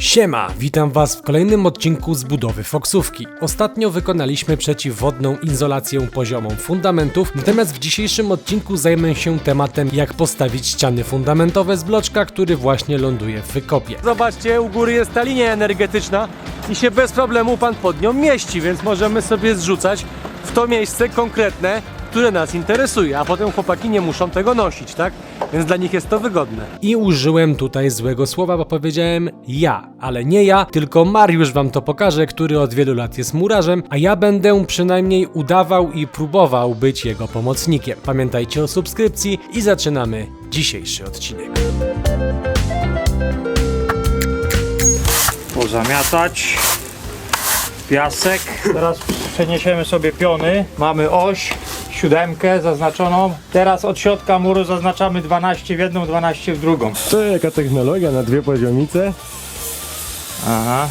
Siema, witam Was w kolejnym odcinku z budowy Foksówki. Ostatnio wykonaliśmy przeciwwodną izolację poziomą fundamentów, natomiast w dzisiejszym odcinku zajmę się tematem jak postawić ściany fundamentowe z bloczka, który właśnie ląduje w wykopie. Zobaczcie, u góry jest ta linia energetyczna i się bez problemu pan pod nią mieści, więc możemy sobie zrzucać w to miejsce konkretne, które nas interesuje, a potem chłopaki nie muszą tego nosić, tak? Więc dla nich jest to wygodne. I użyłem tutaj złego słowa, bo powiedziałem ja, ale nie ja, tylko Mariusz wam to pokaże, który od wielu lat jest murarzem, a ja będę przynajmniej udawał i próbował być jego pomocnikiem. Pamiętajcie o subskrypcji i zaczynamy dzisiejszy odcinek. pozamiatać piasek. Teraz przeniesiemy sobie piony. Mamy oś, siódemkę zaznaczoną. Teraz od środka muru zaznaczamy 12 w jedną, 12 w drugą. To jaka technologia na dwie poziomice? Aha.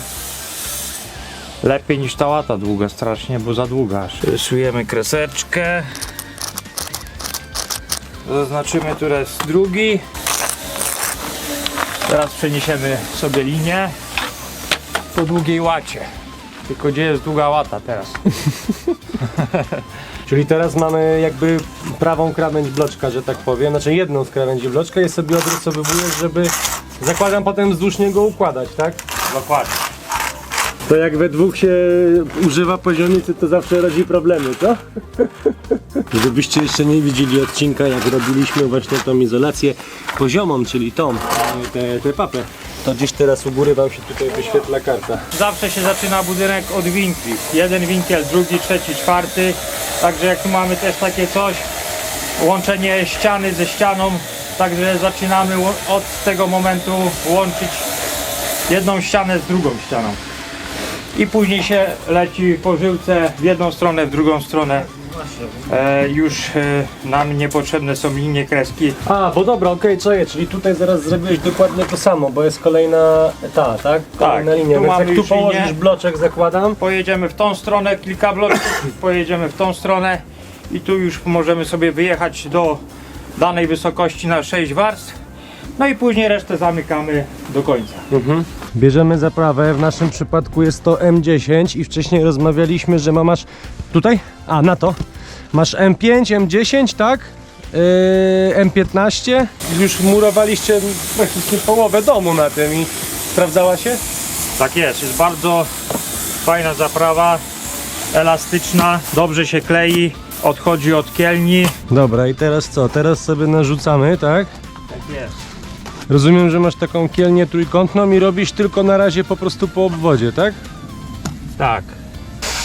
Lepiej niż ta łata długa strasznie, bo za długa. aż. Rysujemy kreseczkę. Zaznaczymy, który jest drugi. Teraz przeniesiemy sobie linię po długiej łacie. Tylko gdzie jest długa łata teraz? Czyli teraz mamy jakby prawą krawędź bloczka, że tak powiem, znaczy jedną z krawędzi bloczka i sobie odrysowywuję, żeby zakładam potem wzdłuż niego układać, tak? Dokładnie. To jak we dwóch się używa poziomicy, to zawsze rodzi problemy, co? Gdybyście jeszcze nie widzieli odcinka, jak robiliśmy właśnie tą izolację poziomą, czyli tą, tę te papę, to gdzieś teraz u góry wam się tutaj wyświetla karta. Zawsze się zaczyna budynek od winkli. Jeden winkiel, drugi, trzeci, czwarty. Także jak tu mamy też takie coś, łączenie ściany ze ścianą, także zaczynamy od tego momentu łączyć jedną ścianę z drugą ścianą. I później się leci po żyłce w jedną stronę, w drugą stronę. E, już e, nam niepotrzebne są linie, kreski. A, bo dobra, okej, co jest, czyli tutaj zaraz zrobiłeś dokładnie to samo, bo jest kolejna ta, tak? Kolejna linia, tu więc mamy jak tu już linię. położysz bloczek, zakładam, pojedziemy w tą stronę, kilka bloków, pojedziemy w tą stronę i tu już możemy sobie wyjechać do danej wysokości na 6 warstw. No i później resztę zamykamy do końca. Bierzemy zaprawę, w naszym przypadku jest to M10 i wcześniej rozmawialiśmy, że ma masz tutaj? A, na to. Masz M5, M10, tak? Yy, M15. Już murowaliście praktycznie połowę domu na tym i sprawdzała się? Tak jest, jest bardzo fajna zaprawa, elastyczna, dobrze się klei, odchodzi od kielni. Dobra, i teraz co? Teraz sobie narzucamy, tak? Tak jest. Rozumiem, że masz taką kielnię trójkątną i robisz tylko na razie po prostu po obwodzie, tak? Tak.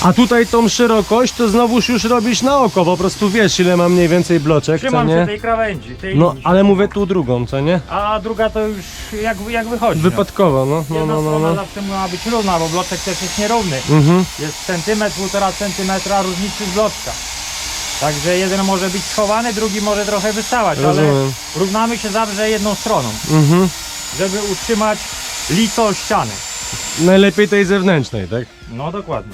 A tutaj tą szerokość to znowuż już robisz na oko, po prostu wiesz ile ma mniej więcej bloczek, co Trzymam się nie? tej krawędzi, tej No, linii. ale mówię tu drugą, co nie? A druga to już jak, jak wychodzi. no. Wypadkowo, no, no, no, no, no. zawsze ma być równa, bo bloczek też jest nierówny. Mhm. Jest centymetr, półtora centymetra różnicy z bloczka. Także jeden może być schowany, drugi może trochę wystawać, ale Rozumiem. równamy się zawsze jedną stroną, Mhm. żeby utrzymać lico ściany. Najlepiej tej zewnętrznej, tak? No dokładnie.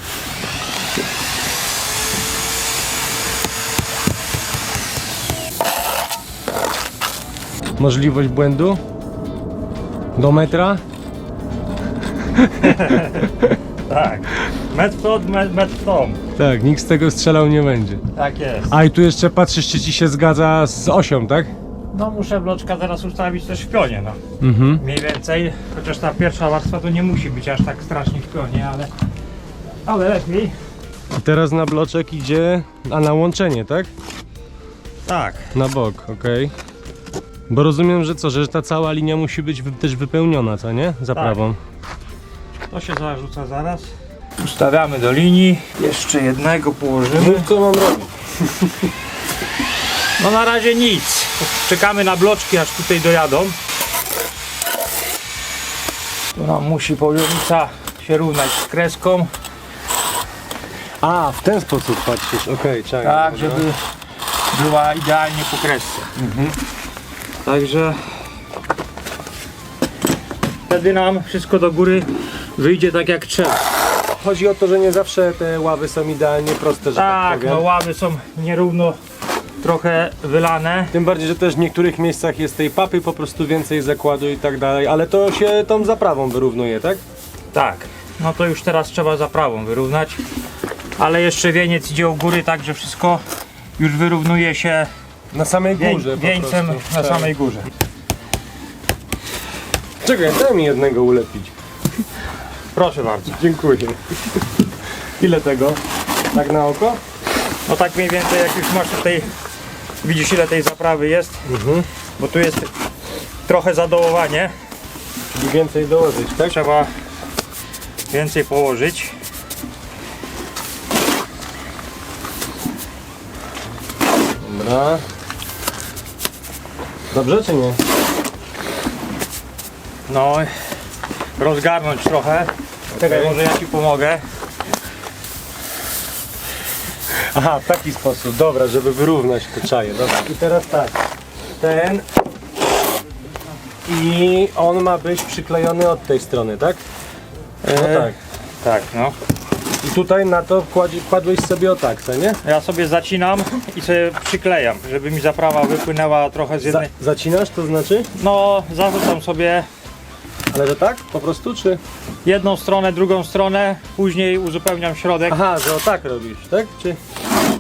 Możliwość błędu? Do metra? Tak. Metr to, metr. Tak, nikt z tego strzelał nie będzie. Tak jest. A i tu jeszcze patrzysz, czy ci się zgadza z osią, tak? No muszę bloczka teraz ustawić też w pionie, no. Mhm. Mniej więcej, chociaż ta pierwsza warstwa to nie musi być aż tak strasznie w pionie, ale... Ale lepiej. I teraz na bloczek idzie, a na łączenie, tak? Tak. Na bok, okej. Bo rozumiem, że co, że ta cała linia musi być wy- też wypełniona, co nie? Zaprawą. To się zarzuca zaraz. Ustawiamy do linii. Jeszcze jednego położymy. co mam robić? No na razie nic. Czekamy na bloczki aż tutaj dojadą. Tu nam musi poziomica się równać z kreską. A, w ten sposób patrzysz, okej, czekaj. Tak, dobra. żeby była idealnie po kresce. Także wtedy nam wszystko do góry wyjdzie tak jak trzeba. Chodzi o to, że nie zawsze te ławy są idealnie proste, że tak, Tak, powiem. no ławy są nierówno trochę wylane. Tym bardziej, że też w niektórych miejscach jest tej papy po prostu więcej zakładu i tak dalej, ale to się tą zaprawą wyrównuje, tak? Tak, no to już teraz trzeba zaprawą wyrównać. Ale jeszcze wieniec idzie u góry, tak że wszystko już wyrównuje się Na samej wień, górze po wieńcem prostu. na Tak. samej górze. Czekaj, daj mi jednego ulepić. Proszę bardzo. Dziękuję. Ile tego? Tak na oko? No tak mniej więcej jak już masz tutaj, widzisz ile tej zaprawy jest, Mhm. bo tu jest trochę zadołowanie, Czyli więcej dołożyć, tak? trzeba więcej położyć. Dobra. Dobrze czy nie? No, rozgarnąć trochę. Czekaj, może ja Ci pomogę. Aha, w taki sposób, dobra, żeby wyrównać te czaje. Dobra. I teraz tak, ten i on ma być przyklejony od tej strony, tak? No E, tak. Tak, no. I tutaj na to kładzi, kładłeś sobie o tak, co nie? Ja sobie zacinam i sobie przyklejam, żeby mi zaprawa wypłynęła trochę z Za, jednej... zacinasz, to znaczy? No, zarzucam sobie Ale że tak? Po prostu, czy? jedną stronę, drugą stronę, później uzupełniam środek, Aha, że o tak robisz, tak? Czy?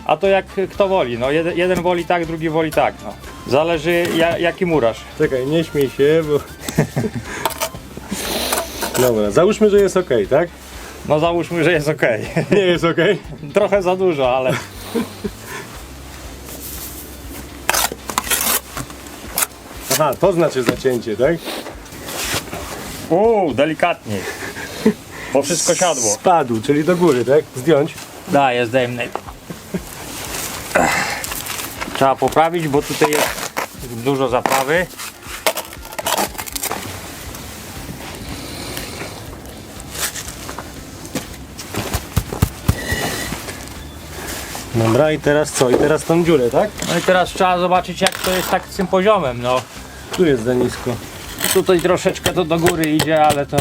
a to jak kto woli, no jeden, jeden woli tak, drugi woli tak, no. Zależy ja, jaki murarz. Czekaj, nie śmiej się, bo... Dobra, załóżmy, że jest ok, tak? No załóżmy, że jest ok. Nie jest ok. Trochę za dużo, ale Aha, to znaczy zacięcie, tak? Uuu, delikatniej. Bo wszystko siadło. Spadł, czyli do góry, tak? Zdjąć. Daję, zdejmę. Trzeba poprawić, bo tutaj jest dużo zaprawy. Dobra, i teraz co? I teraz tą dziurę, tak? No i teraz trzeba zobaczyć jak to jest tak z tym poziomem, no. Tu jest za nisko. Tutaj troszeczkę to do góry idzie, ale to,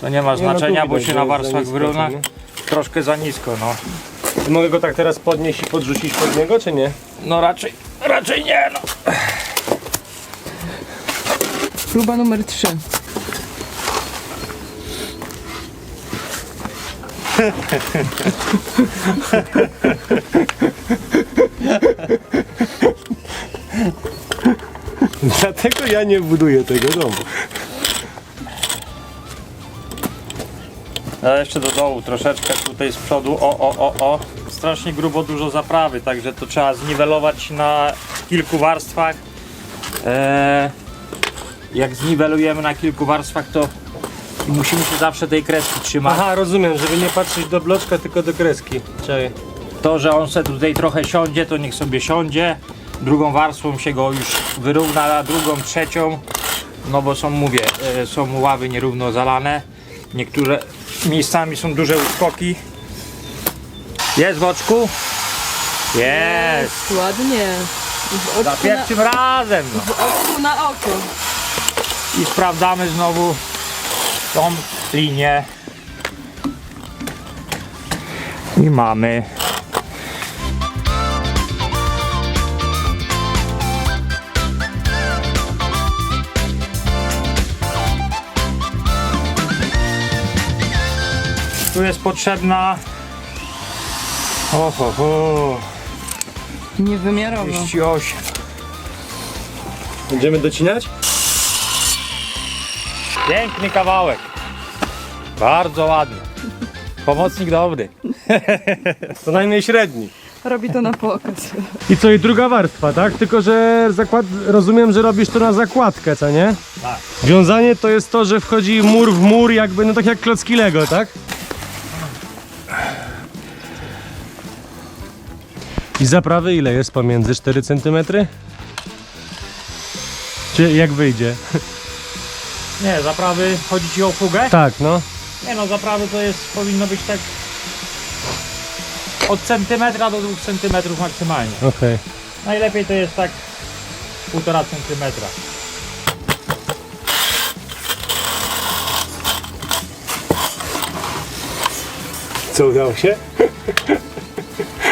to nie ma Nie, no znaczenia, bo się na warstwach wyrówna. Troszkę za nisko, no. Mogę go tak teraz podnieść i podrzucić pod niego, czy nie? No raczej, raczej nie, no. Próba numer 3. Dlatego ja nie buduję tego domu. A jeszcze do dołu troszeczkę tutaj z przodu, o, o, o, o. Strasznie grubo dużo zaprawy, także to trzeba zniwelować na kilku warstwach. Eee, jak zniwelujemy na kilku warstwach, to musimy się zawsze tej kreski trzymać. Aha, rozumiem, żeby nie patrzeć do bloczka, tylko do kreski. Czekaj. To, że on se tutaj trochę siądzie, to niech sobie siądzie. Drugą warstwą się go już wyrówna, a drugą, trzecią. No bo są, mówię, e, są ławy nierówno zalane. Niektóre miejscami są duże uskoki. Jest w oczku? Jest! Ładnie. Za oczku, na, pierwszym razem! No. w oczku na oko. I sprawdzamy znowu tą linię. I mamy. Tu jest potrzebna. Oho, ho, Niewymiarowo. 38. Będziemy docinać? Piękny kawałek. Bardzo ładny. Pomocnik dobry. Co najmniej średni. Robi to na pokaz. I co, i druga warstwa, tak? Tylko, że zakład... rozumiem, że robisz to na zakładkę, co nie? Tak. Wiązanie to jest to, że wchodzi mur w mur, jakby, no tak jak klocki Lego, tak? I zaprawy ile jest pomiędzy? 4 cm? Czy jak wyjdzie? Nie, zaprawy, chodzi ci o fugę? Tak, no. Nie no, zaprawy to jest, powinno być tak od centymetra do dwóch centymetrów maksymalnie. Okej. Najlepiej to jest tak półtora centymetra. Co udało się?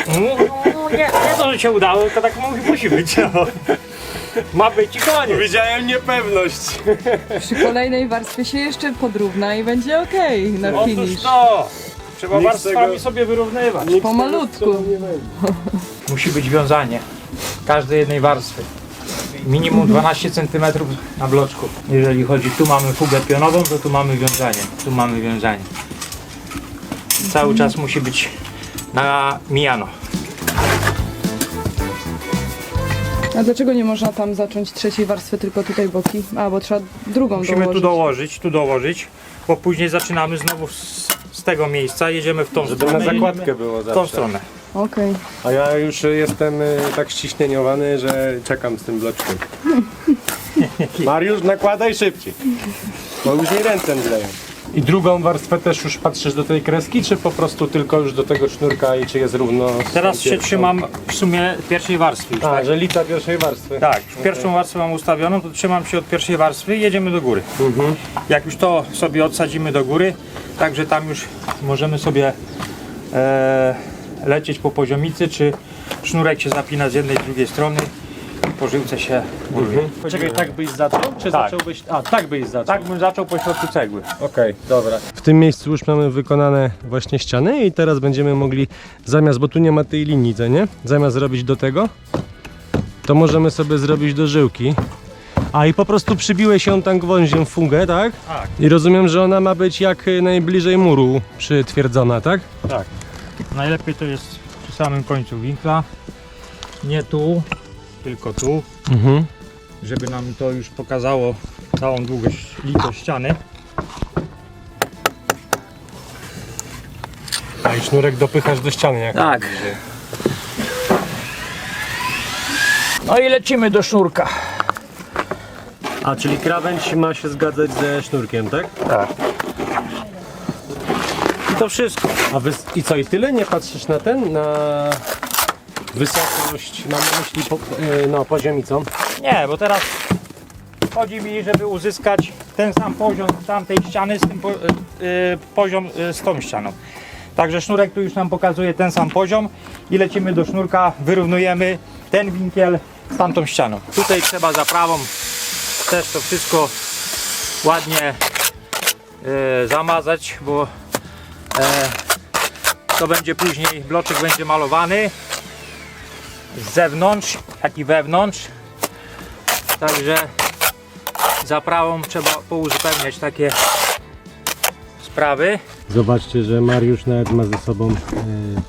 No, nie, nie to, że się udało, tylko tak musi, być. No. Ma być i koniec. Widziałem niepewność. Przy kolejnej warstwie się jeszcze podrówna i będzie okej na Otóż finish. to. Trzeba Nikt warstwami tego- sobie wyrównywać. Pomalutku. Musi być wiązanie każdej jednej warstwy. Minimum 12 cm na bloczku. Jeżeli chodzi, tu mamy fugę pionową, to tu mamy wiązanie. Tu mamy wiązanie. Cały czas musi być na mijano. A dlaczego nie można tam zacząć trzeciej warstwy, tylko tutaj boki? A, bo trzeba drugą Musimy dołożyć. tu dołożyć, tu dołożyć, bo później zaczynamy znowu z, z tego miejsca, jedziemy w tą Żeby na stronę. i- zakładkę było W tą zawsze. stronę. Okej. A ja już jestem y, tak ściśnieniowany, że czekam z tym bloczkiem. Mariusz, nakładaj szybciej. Bo już mi ręce mdleją. I drugą warstwę też już patrzysz do tej kreski, czy po prostu tylko już do tego sznurka i czy jest równo? z Teraz się pierwszą? trzymam w sumie pierwszej warstwy. Już, A, tak? że lica pierwszej warstwy. Tak, pierwszą warstwę mam ustawioną, to trzymam się od pierwszej warstwy i jedziemy do góry. Jak już to sobie odsadzimy do góry, także tam już możemy sobie e, lecieć po poziomicy, czy sznurek się zapina z jednej i drugiej strony po żyłce się burwie. Czekaj, tak byś zaczął? Czy Tak. zacząłbyś... A, tak byś zaczął. Tak bym zaczął po środku cegły. Okej, dobra. W tym miejscu już mamy wykonane właśnie ściany i teraz będziemy mogli zamiast, bo tu nie ma tej linii, co nie? Zamiast zrobić do tego, to możemy sobie zrobić do żyłki. A i po prostu przybiłeś ją tam gwoździem w fungę, tak? Tak. I rozumiem, że ona ma być jak y, najbliżej muru przytwierdzona, tak? Tak. Najlepiej to jest przy samym końcu winkla. Nie tu, tylko tu, Mhm. żeby nam to już pokazało całą długość litość ściany. A i sznurek dopychasz do ściany, jak Tak. No i lecimy do sznurka. A, czyli krawędź ma się zgadzać ze sznurkiem, tak? Tak. I to wszystko. A wy... I co, i tyle? Nie patrzysz na ten, na wysokość, mam na myśli po... y, no, poziomicą? Nie, bo teraz chodzi mi, żeby uzyskać ten sam poziom tamtej ściany z tym po, y, poziom y, z tą ścianą. Także sznurek tu już nam pokazuje ten sam poziom i lecimy do sznurka, wyrównujemy ten winkiel z tamtą ścianą. Tutaj trzeba zaprawą też to wszystko ładnie zamazać, bo e, to będzie później, bloczek będzie malowany z zewnątrz, jak i wewnątrz. Także zaprawą trzeba pouzupełniać takie sprawy. Zobaczcie, że Mariusz nawet ma ze sobą e,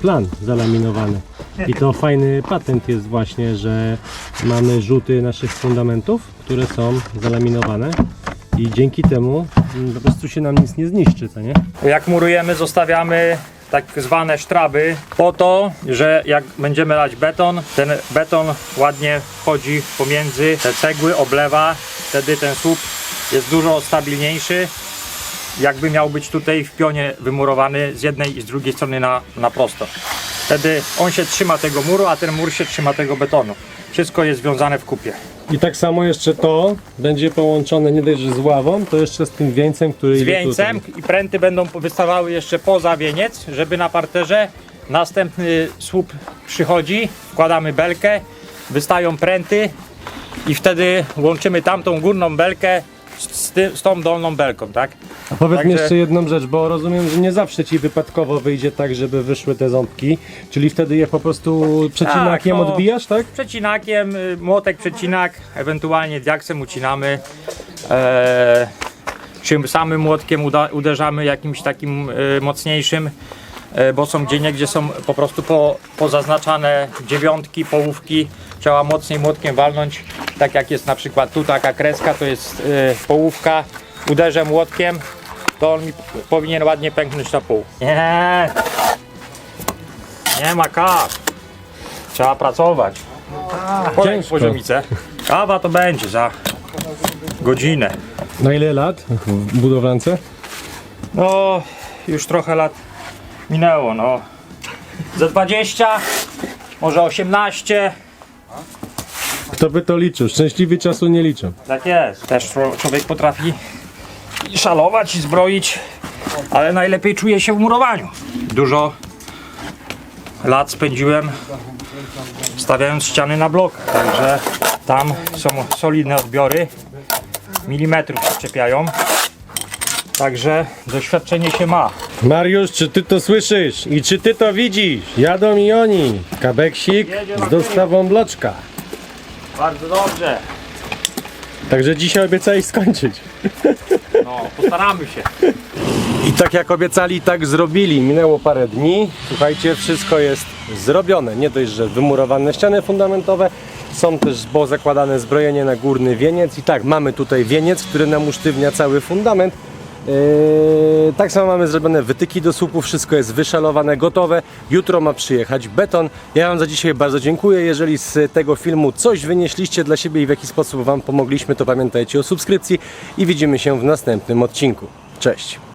plan zalaminowany. I to fajny patent jest właśnie, że mamy rzuty naszych fundamentów, które są zalaminowane i dzięki temu po prostu się nam nic nie zniszczy, co nie? Jak murujemy, zostawiamy tak zwane sztraby po to, że jak będziemy lać beton, ten beton ładnie wchodzi pomiędzy te cegły, oblewa, wtedy ten słup jest dużo stabilniejszy. Jakby miał być tutaj w pionie wymurowany z jednej i z drugiej strony na, na prosto. Wtedy on się trzyma tego muru, a ten mur się trzyma tego betonu. Wszystko jest związane w kupie. I tak samo jeszcze to będzie połączone nie dość, że z ławą, to jeszcze z tym wieńcem, który z idzie wieńcem tutaj. i pręty będą wystawały jeszcze poza wieniec, żeby na parterze następny słup przychodzi, wkładamy belkę, wystają pręty i wtedy łączymy tamtą górną belkę z, ty, z tą dolną belką, tak? A powiedz mi Także- jeszcze jedną rzecz, bo rozumiem, że nie zawsze ci wypadkowo wyjdzie tak, żeby wyszły te ząbki, czyli wtedy je po prostu przecinakiem Tak, no. odbijasz, tak? Przecinakiem, y, młotek, przecinak, ewentualnie diaksem ucinamy. Eee, czy samym młotkiem uda, uderzamy jakimś takim y, mocniejszym, e, bo są gdzie niegdzie są po prostu po, pozaznaczane dziewiątki, połówki. Trzeba mocniej młotkiem walnąć, tak jak jest na przykład tu taka kreska, to jest y, połówka. Uderzę młotkiem, to on mi powinien ładnie pęknąć na pół. Nie, nie ma kar. Trzeba pracować. Ciężko. poziomicę. Kawa to będzie za godzinę. Na ile lat w budowlance? No, już trochę lat minęło, no. Za 20, może 18, Kto by to liczył? Szczęśliwi czasu nie liczą. tak jest. Też czło- człowiek potrafi i szalować i zbroić, ale najlepiej czuje się w murowaniu. Dużo lat spędziłem stawiając ściany na blokach. Także tam są solidne odbiory, milimetrów się czepiają. Także doświadczenie się ma. Mariusz, czy ty to słyszysz? I czy ty to widzisz? Jadą i oni. Kabeksik z dostawą bloczka. Bardzo dobrze. Także dzisiaj obiecałeś skończyć. No, postaramy się. I tak jak obiecali, tak zrobili. Minęło parę dni. Słuchajcie, wszystko jest zrobione. Nie dość, że wymurowane ściany fundamentowe, są też było zakładane zbrojenie na górny wieniec. I tak, mamy tutaj wieniec, który nam usztywnia cały fundament. Yy, tak samo mamy zrobione wytyki do słupów, wszystko jest wyszalowane, gotowe. Jutro ma przyjechać beton. Ja Wam za dzisiaj bardzo dziękuję. Jeżeli z tego filmu coś wynieśliście dla siebie i w jaki sposób Wam pomogliśmy, to pamiętajcie o subskrypcji i widzimy się w następnym odcinku. Cześć!